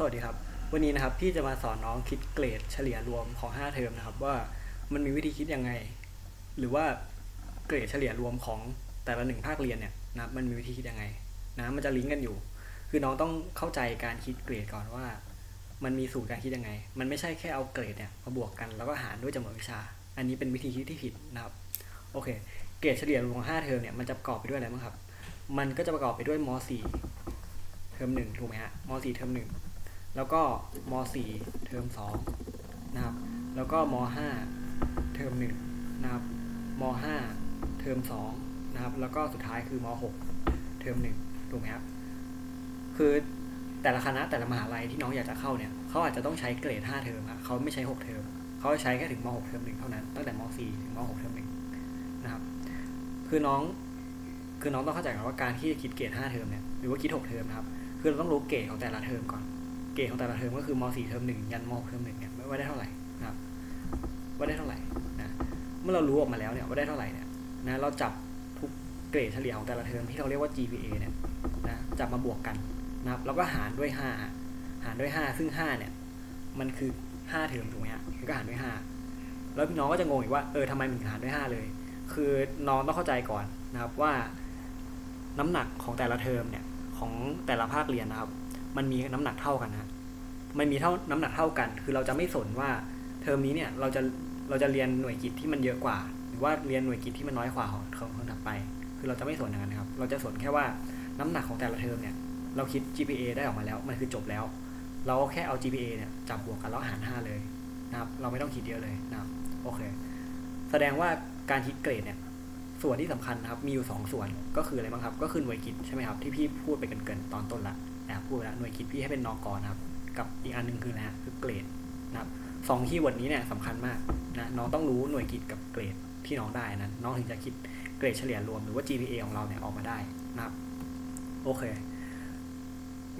สวัสดีครับ วันนี้นะครับพี่จะมาสอนน้องคิดเกรดเฉลี่ยรวมของ 5 เทอมนะครับ ว่ามันมีวิธีคิดยังไง หรือว่าเกรดเฉลี่ยรวมของแต่ละหนึ่งภาคเรียนเนี่ยนะมันมีวิธีคิดยังไงนะมันจะลิงก์กันอยู่ คือน้องต้องเข้าใจการคิดเกรดก่อนว่า มันมีสูตรการคิดยังไง มันไม่ใช่แค่เอาเกรดเนี่ยมาบวกกันแล้วก็หารด้วยจำนวนวิชา อันนี้เป็นวิธีคิดที่ผิดนะครับโอเค เกรดเฉลี่ยรวมของ5เทอมเนี่ยมันจะประกอบไปด้วยอะไรบ้างครับ มันก็จะประกอบไปด้วยม .4 เทอมหนึ่งถูกไหมฮะม .4 เทอมหนึ่ง แล้วก็ม .4 เทอม2นะครับแล้วก็ม .5 เทอม1นะครับม .5 เทอม2นะครับแล้วก็สุดท้ายคือม .6 เทอม1ถูกไหมครับคือแต่ละคณะแต่ละมหาลัยที่น้องอยากจะเข้าเนี่ยเขาอาจจะต้องใช้เกรด 5 เทอมครับเขาไม่ใช้ 6 เทอมเขาใช้แค่ถึงม .6 เทอม1เท่านั้นตั้งแต่ม .4 ถึงม .6 เทอม1นะครับคือน้องคือน้องต้องเข้าใจก่อนว่าการที่จะคิดเกรด 5 เทอมเนี่ยหรือว่าคิด 6 เทอมนะครับคือเราต้องรู้เกรดของแต่ละเทอมก่อน เกรดของแต่ละเทอมก็คือม .4 เทอม1ยันม .6 เทอม1เนี่ยว่าได้เท่าไหร่นะครับว่าได้เท่าไหร่นะเมื่อเรารู้ออกมาแล้วเนี่ยว่าได้เท่าไหร่เนี่ยนะเราจับทุกเกรดเฉลี่ยของแต่ละเทอมที่เราเรียกว่า GPA เนี่ยนะจับมาบวกกันนะครับแล้วก็หารด้วย 5 หารด้วย 5 ซึ่ง5เนี่ยมันคือ 5 เทอมถูกไหมฮะก็หารด้วย 5 แล้วพี่น้องก็จะงงอีกว่าเออทำไมมันถึงหารด้วย 5 เลย คือน้องต้องเข้าใจก่อนนะครับว่าน้ำหนักของแต่ละเทอมเนี่ยของแต่ละภาคเรียนนะครับ มันมีน้ำหนักเท่ากันนะมันมีเท่าน้ำหนักเท่ากัน คือเราจะไม่สนว่าเทอมนี้เนี่ยเราจะเราจะเรียนหน่วยกิจที่มันเยอะกว่า หรือว่าเรียนหน่วยกิจที่มันน้อยกว่าของของคนถัดไป คือเราจะไม่สนอย่างนั้นนะครับ เราจะสนแค่ว่าน้ำหนักของแต่ละเทอมเนี่ยเราคิด GPA ได้ออกมาแล้ว มันคือจบแล้ว เราก็แค่เอา GPA เนี่ยจับบวกกันแล้วหาร5เลยนะครับ เราไม่ต้องคิดเยอะเลยนะครับโอเค แสดงว่าการคิดเกรดเนี่ยส่วนที่สำคัญนะครับมีอยู่ 2 ส่วนก็คืออะไรบ้างครับ ก็คือหน่วยกิจใช่ไหมครับที่พี่พูดไปเกินๆตอนต้นละ แอบพูดแล้วหน่วยกิจพี่ให้เป็นนอกรนะครับ กับอีกอันหนึ่งคืออะไรฮะคือเกรดนะครับสองคีย์เวิร์ดนี้เนี่ยสำคัญมากนะน้องต้องรู้หน่วยกิจกับเกรดที่น้องได้นะน้องถึงจะคิดเกรดเฉลี่ยรวมหรือว่า GPA ของเราเนี่ยออกมาได้นะครับโอเค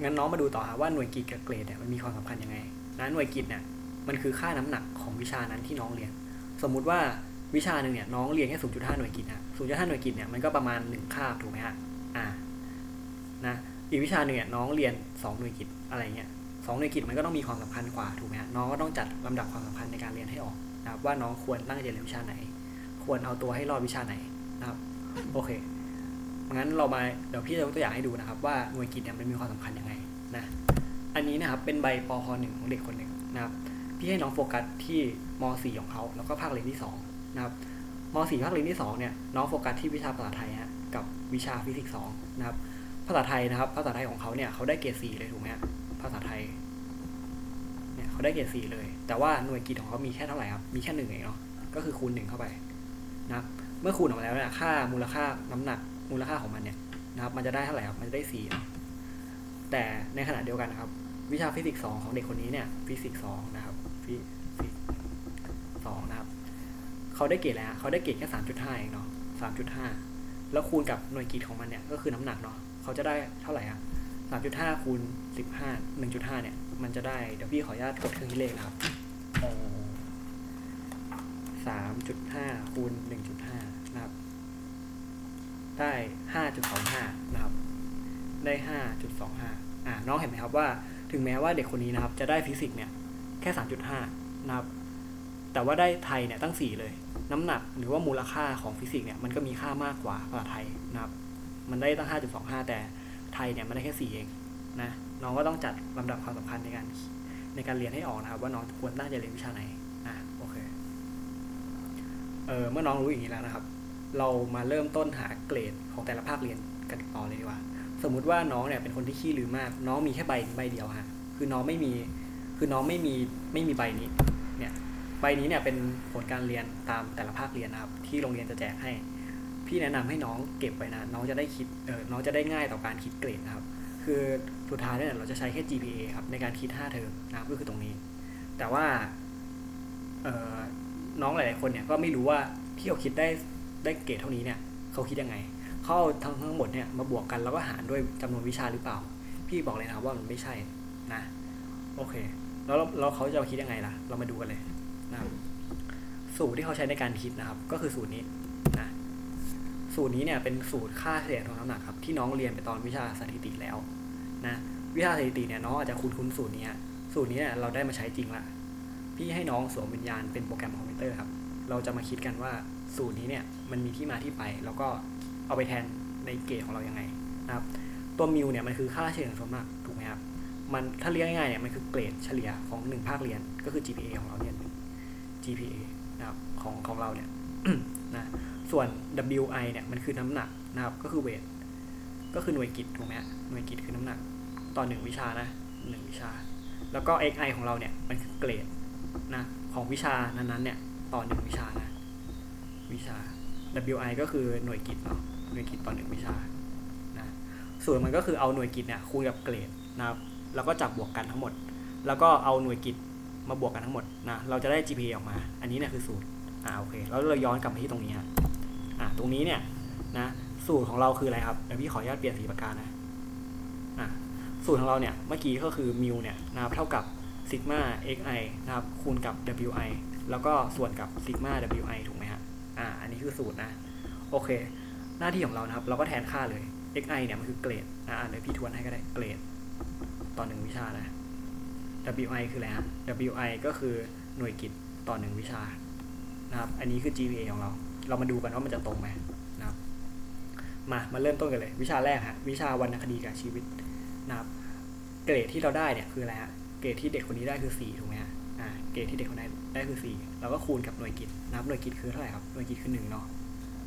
งั้นน้องมาดูต่อฮะว่าหน่วยกิจกับเกรดเนี่ยมันมีความสำคัญยังไงนะหน่วยกิจเนี่ยมันคือค่าน้ำหนักของวิชานั้นที่น้องเรียน สมมุติว่าวิชาหนึ่งเนี่ยน้องเรียนแค่0.5หน่วยกิจนะ0.5หน่วยกิจเนี่ยมันก็ประมาณ1คาบถูกไหมฮะอ่านะ อีกวิชาหนึ่งเนี่ยน้องเรียน2หน่วยกิจอะไรเงี้ยสองหน่วยกิจมันก็ต้องมีความสำคัญกว่าถูกไหมฮะน้องก็ต้องจัดลำดับความสำคัญในการเรียนให้ออกนะครับว่าน้องควรตั้งใจเรียนวิชาไหน ควรเอาตัวให้รอดวิชาไหนนะครับโอเคงั้นเรามาเดี๋ยวพี่จะยกตัวอย่างให้ดูนะครับว่าหน่วยกิจเนี่ยมันมีความสำคัญยังไงนะอันนี้นะครับเป็นใบปพหนึ่งของเด็กคนหนึ่งนะครับพี่ให้น้องโฟกัสที่ม .4 ของเขาแล้วก็ภาคเรียนที่2นะครับม .4 ภาคเรียนที่2เนี่ยน้องโฟกัสที่วิชาภาษาไทยฮะกับวิชาฟิสิกส์2นะครับ ภาษาไทยนะครับ ภาษาไทยของเขาเนี่ยเขาได้เกรด4เลยถูกไหมภาษาไทย เนี่ยเขาได้เกรด4เลย แต่ว่าหน่วยกิจของเขามีแค่เท่าไหร่ครับ มีแค่หนึ่งเองเนาะ ก็คือคูณหนึ่งเข้าไปนะครับ เมื่อคูณออกมาแล้วเนี่ยค่ามูลค่าน้ำหนักมูลค่าของมันเนี่ยนะครับ มันจะได้เท่าไหร่ครับ มันจะได้4เนาะแต่ในขณะเดียวกันนะครับ วิชาฟิสิกส์2ของเด็กคนนี้เนี่ย ฟิสิกส์2นะครับ ฟิสิกส์2นะครับ เขาได้เกรดแล้วเขาได้เกรดแค่3.5เองเนาะ3.5แล้วคูณกับหน่วยกิจของมันเนี่ย ก็คือน้ำหนักเนาะ เขาจะได้เท่าไหร่อะ3.5คูณ15 1.5เนี่ย มันจะได้เดี๋ยวพี่ขออนุญาตกดเครื่องคิดเลขนะครับเอ่อ3.5คูณ1.5นะครับ ได้5.25นะครับ ได้5.25อ่าน้องเห็นไหมครับว่า ถึงแม้ว่าเด็กคนนี้นะครับ จะได้ฟิสิกส์เนี่ยแค่3.5นะครับ แต่ว่าได้ไทยเนี่ยตั้ง4เลย น้ำหนักหรือว่ามูลค่าของฟิสิกส์เนี่ยมันก็มีค่ามากกว่าภาษาไทยนะครับ มันได้ตั้ง 5.25 แต่ไทยเนี่ยมันได้แค่ 4 เองนะน้องก็ต้องจัดลำดับความสำคัญในการในการเรียนให้ออกนะครับ ว่าน้องควรตั้งใจเรียนวิชาไหนอะโอเคเออเมื่อน้องรู้อย่างนี้แล้วนะครับ เรามาเริ่มต้นหาเกรดของแต่ละภาคเรียนกันต่อเลยดีกว่า สมมุติว่าน้องเนี่ยเป็นคนที่ขี้ลืมมาก น้องมีแค่ใบใบเดียวฮะคือน้องไม่มีคือน้องไม่มีไม่มีใบนี้เนี่ยใบนี้เนี่ยเป็นผลการเรียนตามแต่ละภาคเรียนนะครับ ที่โรงเรียนจะแจกให้ พี่แนะนำให้น้องเก็บไว้นะ น้องจะได้คิดเออน้องจะได้ง่ายต่อการคิดเกรดนะครับ คือสุดท้ายเนี่ยเราจะใช้แค่ GPA ครับในการคิด 5 เทอมนะครับก็คือตรงนี้ แต่ว่าน้องหลายๆคนเนี่ยก็ไม่รู้ว่าที่เขาคิดได้ได้เกรดเท่านี้เนี่ยเขาคิดยังไงเขาทั้งทั้งหมดเนี่ยมาบวกกันแล้วก็หารด้วยจำนวนวิชาหรือเปล่า พี่บอกเลยนะครับว่ามันไม่ใช่นะโอเค แล้วแล้วเขาจะคิดยังไงล่ะ เรามาดูกันเลยนะครับสูตรที่เขาใช้ในการคิดนะครับ ก็คือสูตรนี้ สูตรนี้เนี่ยเป็นสูตรค่าเฉลี่ยทางน้ำหนักครับที่น้องเรียนไปตอนวิชาสถิติแล้วนะวิชาสถิติเนี่ยน้องอาจจะคุ้นคุ้นสูตรนี้สูตรนี้เนี่ยเราได้มาใช้จริงละพี่ให้น้องสวมวิญญาณเป็นโปรแกรมคอมพิวเตอร์ครับเราจะมาคิดกันว่าสูตรนี้เนี่ยมันมีที่มาที่ไป แล้วก็เอาไปแทนในเกรดของเรายังไงนะครับตัวมิวเนี่ยมันคือค่าเฉลี่ยส่วนมากถูกไหมครับมันถ้าเรียกง่ายๆเนี่ยมันคือเกรดเฉลี่ยของหนึ่งภาคเรียนก็คือ GPA ของเราเนี่ย GPA นะครับของของเราเนี่ยนะ ส่วน WI เนี่ยมันคือน้ำหนักนะครับ ก็คือเวท ก็คือหน่วยกิตถูกไหมหน่วยกิตคือน้ำหนัก ต่อหนึ่งวิชานะหนึ่งวิชา แล้วก็ XI ของเราเนี่ยมันคือเกรดนะของวิชานั้นๆเนี่ยต่อหนึ่งวิชานะวิชา WI ก็คือหน่วยกิตเนาะหน่วยกิตต่อหนึ่งวิชานะส่วนมันก็คือเอาหน่วยกิตเนี่ยคูณกับเกรดนะครับแล้วก็จับบวกกันทั้งหมด แล้วก็เอาหน่วยกิตมาบวกกันทั้งหมดนะเราจะได้ GPA ออกมา อันนี้เนี่ยคือสูตรอ่าโอเคแล้วเราย้อนกลับมาที่ตรงนี้ฮะ อ่าตรงนี้เนี่ยนะสูตรของเราคืออะไรครับเดี๋ยวพี่ขออนุญาตเปลี่ยนสีปากกานะอ่าสูตรของเราเนี่ยเมื่อกี้ก็คือมิวเนี่ยนะครับเท่ากับซิกมา xi นะครับคูณกับ wi แล้วก็ส่วนกับซิกมา wi ถูกไหมฮะอ่าอันนี้คือสูตรนะโอเค หน้าที่ของเรานะครับ เราก็แทนค่าเลย xi เนี่ยมันคือเกรดอ่าเดี๋ยวพี่ทวนให้ก็ได้เกรดต่อหนึ่งวิชานะ WI คืออะไรฮะ WI ก็คือหน่วยกิตต่อหนึ่งวิชานะครับ อันนี้คือ GPA ของเรา เรามาดูกันว่ามันจะตรงไหมนะครับมามาเริ่มต้นกันเลย วิชาแรกฮะวิชาวรรณคดีกับชีวิตนะครับเกรดที่เราได้เนี่ยคืออะไรฮะเกรดที่เด็กคนนี้ได้คือ4ถูกไหมฮะอ่าเกรดที่เด็กคนนั้นได้คือ4เราก็คูณกับหน่วยกิตนะครับหน่วยกิตคือเท่าไหร่ครับหน่วยกิตคือ1เนาะ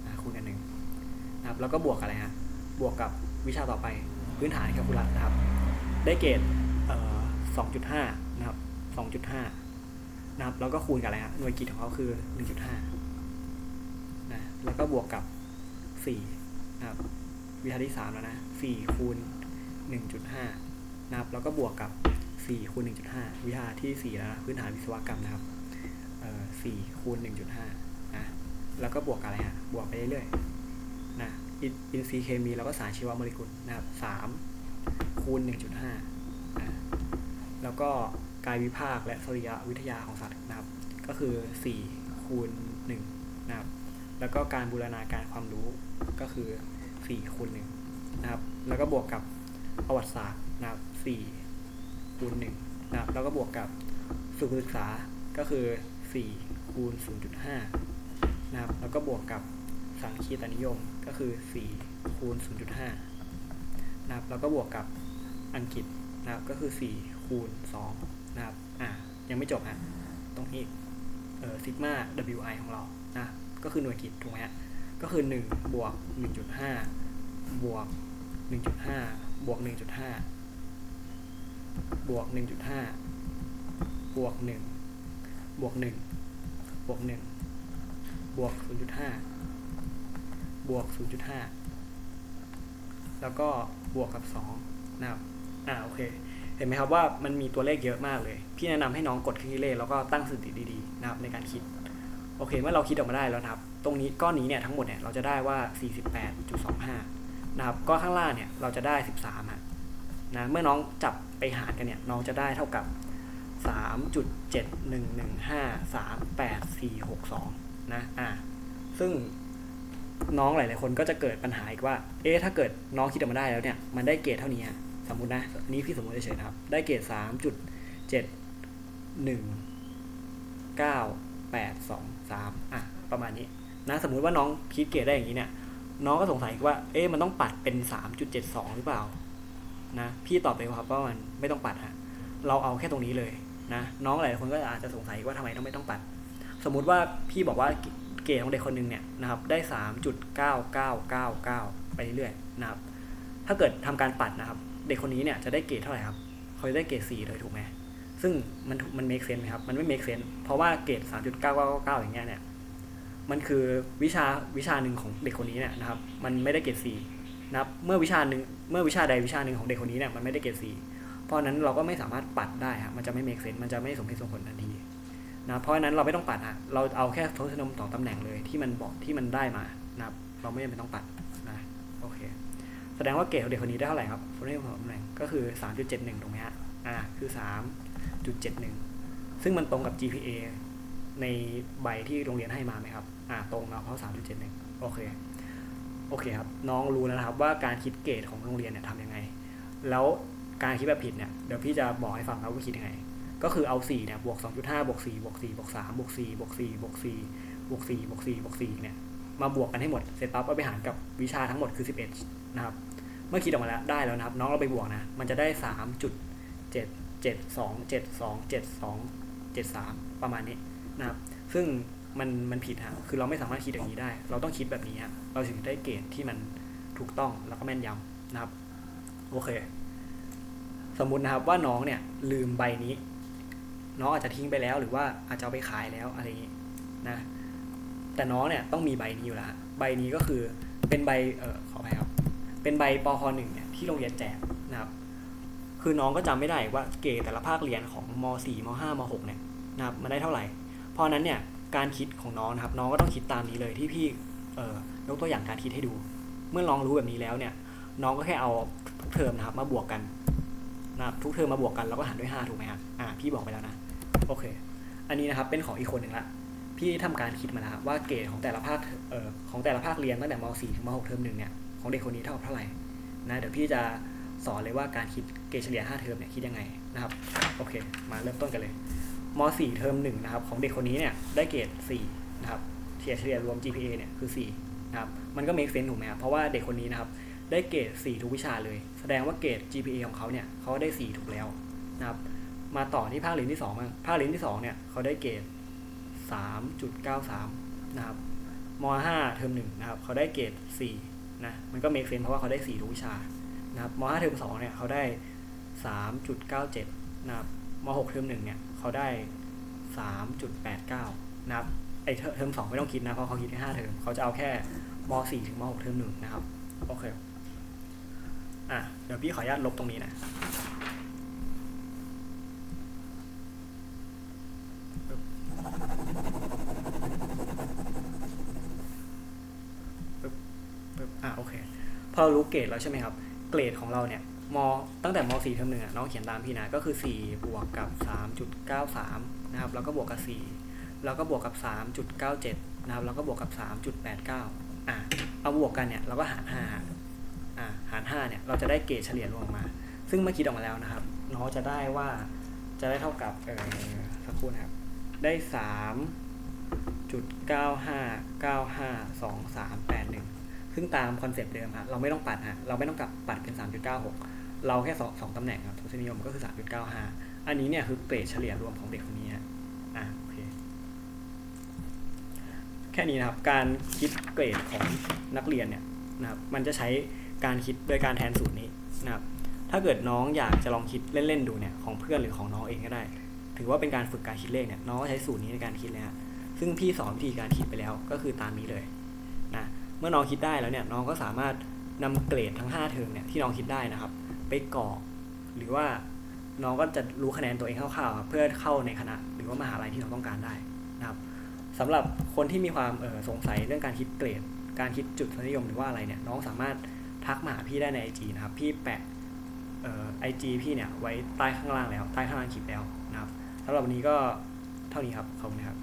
อ่าคูณกัน1นะครับแล้วก็บวกอะไรฮะบวกกับวิชาต่อไปพื้นฐานแคลคูลัสนะครับ ได้เกรดเอ่อ2.5 นะครับ 2.5 นะครับ แล้วก็คูณกับอะไรฮะหน่วยกิตของเขาคือ 1.5 นะแล้วก็บวกกับ 4 นะครับ วิชาที่ 3 แล้วนะ 4 คูณ 1.5 นะครับ แล้วก็บวกกับ 4 คูณ 1.5 วิชาที่ 4 แล้วนะพื้นฐานวิศวกรรมนะครับเอ่อ4คูณ 1.5 นะ แล้วก็บวกกับอะไรฮะบวกไปเรื่อยๆ นะอินอินทรีย์เคมีแล้วก็สารชีวโมเลกุลนะครับ 3 คูณ 1.5 นะ แล้วก็กายวิภาคและสรีรวิทยาของสัตว์นะครับ ก็คือ 4 คูณ 1 นะครับ แล้วก็การบูรณาการความรู้ก็คือ4คูณ1นะครับ แล้วก็บวกกับประวัติศาสตร์นะครับ4คูณ1นะครับ แล้วก็บวกกับสุขศึกษาก็คือ4คูณ0.5นะครับ แล้วก็บวกกับสังคีตนิยมก็คือ4คูณ0.5นะครับ แล้วก็บวกกับอังกฤษนะครับ ก็คือ4คูณ2นะครับ อ่า ยังไม่จบฮะ ตรงนี้เอ่อซิกมา wi ของเรา นะ ก็คือหน่วยกิตถูกไหมฮะก็คือ1บวก1.5บวก1.5บวก1.5บวก1.5บวก1บวก1บวก1บวก0.5บวก0.5 แล้วก็บวกกับ 2 นะครับอ่าโอเคเห็นไหมครับว่ามันมีตัวเลขเยอะมากเลย พี่แนะนำให้น้องกดเครื่องคิดเลขแล้วก็ตั้งสติดีๆนะครับในการคิด โอเค เมื่อเราคิดออกมาได้แล้วนะครับ ตรงนี้ก้อนนี้เนี่ยทั้งหมดเนี่ยเราจะได้ว่า 48.25 นะครับก็ข้างล่างเนี่ยเราจะได้ 13ฮะนะ เมื่อน้องจับไปหารกันเนี่ยน้องจะได้เท่ากับ 3.71153.8462นะอ่าซึ่งน้องหลาย ๆ คนก็จะเกิดปัญหาอีกว่า เอ๊ะ ถ้าเกิดน้องคิดออกมาได้แล้วเนี่ย มันได้เกรดเท่านี้สมมตินะนนี้พี่สมมติเฉยๆนะครับ ได้เกรด3.71 9 8 2 3อะประมาณนี้นะสมมุติว่าน้องคิดเกรดได้อย่างนี้เนี่ยน้องก็สงสัยว่าเอ๊ะมันต้องปัดเป็น 3.72 หรือเปล่านะพี่ตอบไปครับว่ามันไม่ต้องปัดฮะเราเอาแค่ตรงนี้เลยนะน้องหลายคนก็อาจจะสงสัยว่าทำไมต้องไม่ต้องปัด สมมุติว่าพี่บอกว่าเกรดของเด็กคนหนึ่งเนี่ยนะครับได้ 3.9999 ไปเรื่อยๆนะครับถ้าเกิดทำการปัดนะครับ เด็กคนนี้เนี่ยจะได้เกรดเท่าไหร่ครับเขาจะได้เกรด4เลยถูกไหม ซึ่งมันมัน make sense ไหมครับ มันไม่ make sense เพราะว่าเกรด3.9999อย่างเงี้ยเนี่ย มันคือวิชาวิชาหนึ่งของเด็กคนนี้เนี่ยนะครับ มันไม่ได้เกรด4นะครับ เมื่อวิชาหนึ่งเมื่อวิชาใดวิชาหนึ่งของเด็กคนนี้เนี่ยมันไม่ได้เกรด4เพราะนั้นเราก็ไม่สามารถปัดได้ครับมันจะไม่ make sense มันจะไม่สมเหตุสมผลทันทีนะเพราะฉะนั้นเราไม่ต้องปัดฮะเราเอาแค่ทศนิยมต่อตำแหน่งเลยที่มันบอกที่มันได้มานะครับ เราไม่จำเป็นต้องปัดนะโอเค แสดงว่าเกรดของเด็กคนนี้ได้เท่าไหร่ครับทศนิยมต่อตำแหน่งก็คือ 3.71ตรงนี้ฮะอ่าคือ 3.71 ซึ่งมันตรงกับ GPA ในใบที่โรงเรียนให้มาไหมครับ อ่า ตรงเนาะเพราะ 3.71 โอเค โอเคครับ น้องรู้แล้วนะครับว่าการคิดเกรดของโรงเรียนเนี่ยทำยังไง แล้วการคิดแบบผิดเนี่ย เดี๋ยวพี่จะบอกให้ฟังครับว่าคิดยังไง ก็คือเอา 4 เนี่ย บวก 2.5 บวก 4 บวก 4 บวก 3 บวก 4 บวก 4 บวก 4 บวก 4 บวก 4 บวก 4 เนี่ย มาบวกกันให้หมด เสร็จปั๊บเอาไปหารกับวิชาทั้งหมดคือ 11 นะครับ เมื่อคิดออกมาแล้วได้แล้วนะครับ น้องเราไปบวกนะ มันจะได้ 3.7 72 72 72 73 ประมาณนี้นะครับ ซึ่งมันมันผิดฮะคือเราไม่สามารถคิดอย่างนี้ได้ เราต้องคิดแบบนี้ฮะเราถึงได้เกรดที่มันถูกต้องแล้วก็แม่นยำนะครับ โอเค สมมุตินะครับว่าน้องเนี่ยลืมใบนี้ น้องอาจจะทิ้งไปแล้วหรือว่าอาจจะเอาไปขายแล้วอะไรอย่างนี้นะ แต่น้องเนี่ยต้องมีใบนี้อยู่แล้วฮะใบนี้ก็คือเป็นใบเออขออภัยครับเป็นใบปคหนึ่งเนี่ยที่โรงเรียนแจกนะครับ คือน้องก็จำไม่ได้ว่าเกรดแต่ละภาคเรียนของม .4 ม .5 ม .6 เนี่ยนะครับมันได้เท่าไหร่ เพราะนั้นเนี่ยการคิดของน้องนะครับน้องก็ต้องคิดตามนี้เลยที่พี่เอ่อยกตัวอย่างการคิดให้ดู เมื่อน้องรู้แบบนี้แล้วเนี่ยน้องก็แค่เอาทุกเทอมนะครับมาบวกกันนะครับทุกเทอมมาบวกกันแล้วก็หารด้วย 5 ถูกไหมครับอ่าพี่บอกไปแล้วนะโอเค อันนี้นะครับเป็นของอีกคนหนึ่งละพี่ทำการคิดมาแล้วครับว่าเกรดของแต่ละภาคเอ่อของแต่ละภาคเรียนตั้งแต่ม .4 ถึงม .6 เทอมหนึ่งเนี่ยของเด็กคนนี้เท่ากับเท่าไหร่นะเดี๋ยวพี่จะสอนเลยว่าการคิด เกรดเฉลี่ย 5 เทอมเนี่ยคิดยังไงนะครับโอเค มาเริ่มต้นกันเลยม .4 เทอมหนึ่งนะครับของเด็กคนนี้เนี่ยได้เกรด4นะครับเฉลี่ยเฉลี่ยรวม GPA เนี่ยคือ4นะครับมันก็ make sense ถูกไหมครับเพราะว่าเด็กคนนี้นะครับได้เกรด4ทุกวิชาเลย แสดงว่าเกรด GPA ของเขาเนี่ยเขาได้ 4 ถูกแล้วนะครับมาต่อที่ภาคเรียนที่2บ้างภาคเรียนที่2เนี่ยเขาได้เกรด3.93นะครับม .5 เทอม1นะครับเขาได้เกรด4นะมันก็เมคเซนเพราะว่าเขาได้ 4 ทุกวิชานะครับม .5 เทอม2เนี่ยเขาได้ 3.97 นะครับม .6 เทอม1เนี่ยเขาได้ 3.89 นะครับไอเทอม2ไม่ต้องคิดนะ เพราะเขาคิดแค่5เทอมเขาจะเอาแค่ม .4 ถึงม .6 เทอม1นะครับ โอเค อะ เดี๋ยวพี่ขออนุญาตลบตรงนี้นะอะโอเค พอเรารู้เกรดแล้วใช่ไหมครับ เกรดของเราเนี่ย มตั้งแต่ม .4 เทอมหนึ่งน้องเขียนตามพี่นะก็คือ 4 บวกกับ 3.93 นะครับ แล้วก็บวกกับ 4 แล้วก็บวกกับ 3.97 นะครับ แล้วก็บวกกับ 3.89 อะ เอาบวกกันเนี่ยเราก็หาร5อะหาร 5 เนี่ยเราจะได้เกรดเฉลี่ยรวมมา ซึ่งเมื่อคิดออกมาแล้วนะครับ น้องจะได้ว่าจะได้เท่ากับเออสักครู่นะครับ ได้3จุดเก้าห้าเก้าห้าสองสามแปดหนึ่งซึ่งตามคอนเซปต์เดิมฮะเราไม่ต้องปัดฮะเราไม่ต้องกลับปัดเป็นสามจุด เราแค่สองสองตำแหน่งครับทศนิยมก็คือสามจุดเก้าห้าอันนี้เนี่ยคือเกรดเฉลี่ยรวมของเด็กคนนี้อะโอเคแค่นี้นะครับ การคิดเกรดของนักเรียนเนี่ยนะครับ มันจะใช้การคิดโดยการแทนสูตรนี้นะครับ ถ้าเกิดน้องอยากจะลองคิดเล่นๆดูเนี่ยของเพื่อนหรือของน้องเองก็ได้ ถือว่าเป็นการฝึกการคิดเลขเนี่ยน้องก็ใช้สูตรนี้ในการคิดเลยฮะซึ่งพี่สอนวิธีการคิดไปแล้วก็คือตามนี้เลยนะเมื่อน้องคิดได้แล้วเนี่ยน้องก็สามารถนำเกรดทั้ง 5 เทอมเนี่ยที่น้องคิดได้นะครับ ไปกรอกหรือว่าน้องก็จะรู้คะแนนตัวเองคร่าวๆเพื่อเข้าในคณะ หรือว่ามหาลัยที่น้องต้องการได้นะครับสำหรับคนที่มีความออสงสัยเรื่องการคิดเกรด การคิดจุดนิยมหรือว่าอะไรเนี่ยน้องสามารถทักมาหาพี่ได้ใน IG นะครับ พี่แปะไอจีพี่เนี่ยไว้ใต้ข้างล่างแล้ว ใต้ข้างล่างคลิปแล้วนะครับสำหรับวันนี้ก็เท่านี้ครับ ขอบคุณครับ